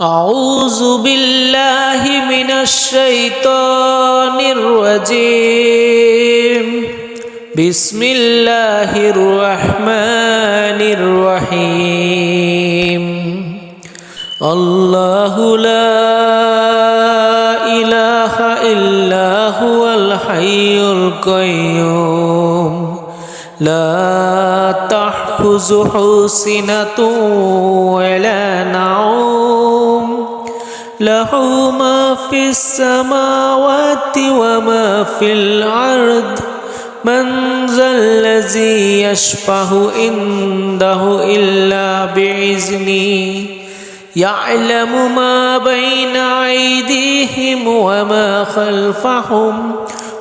أعوذ بالله من الشيطان الرجيم بسم الله الرحمن الرحيم الله لا إله إلا هو الحي القيوم لا تحفظه سنة ولا نوم له ما في السماوات وما في الأرض. من ذا الذي يشفه عنده إلا بإذنه. يعلم ما بين أيديهم وما خلفهم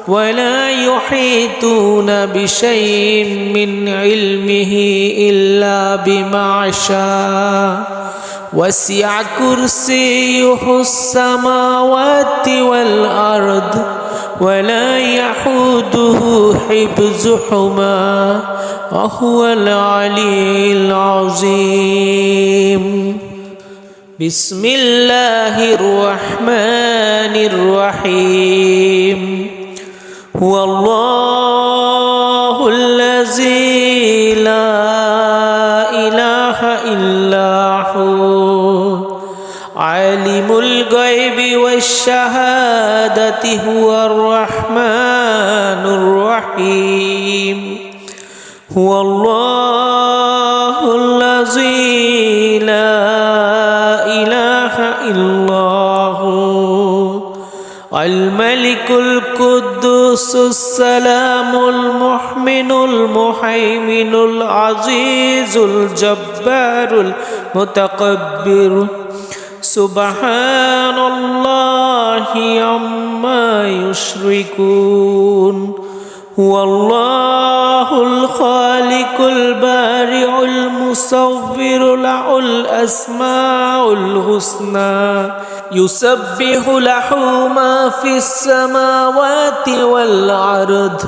ولا يحيطون بشيء من علمه إلا بما شاء. وسع كرسيه السماوات والأرض ولا يحوده حفظهما وهو العلي العظيم. بسم الله الرحمن الرحيم. هو الله الذي لا إله إلا هو. الغيب والشهادة هو الرحمن الرحيم. هو الله الذي لا إله إلا هو. الملك القدوس السلام المحمن المهيمن العزيز الجبار المتكبر سبحان الله عما يشركون. هو الله الخالق البارع المصور له الأسماء الحسنى. يسبح له ما في السماوات والأرض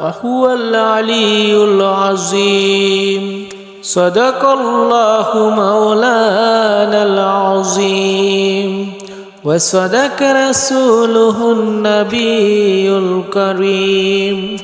وهو العلي العظيم. صدق الله مولانا العظيم. وصدق رسوله النبي الكريم.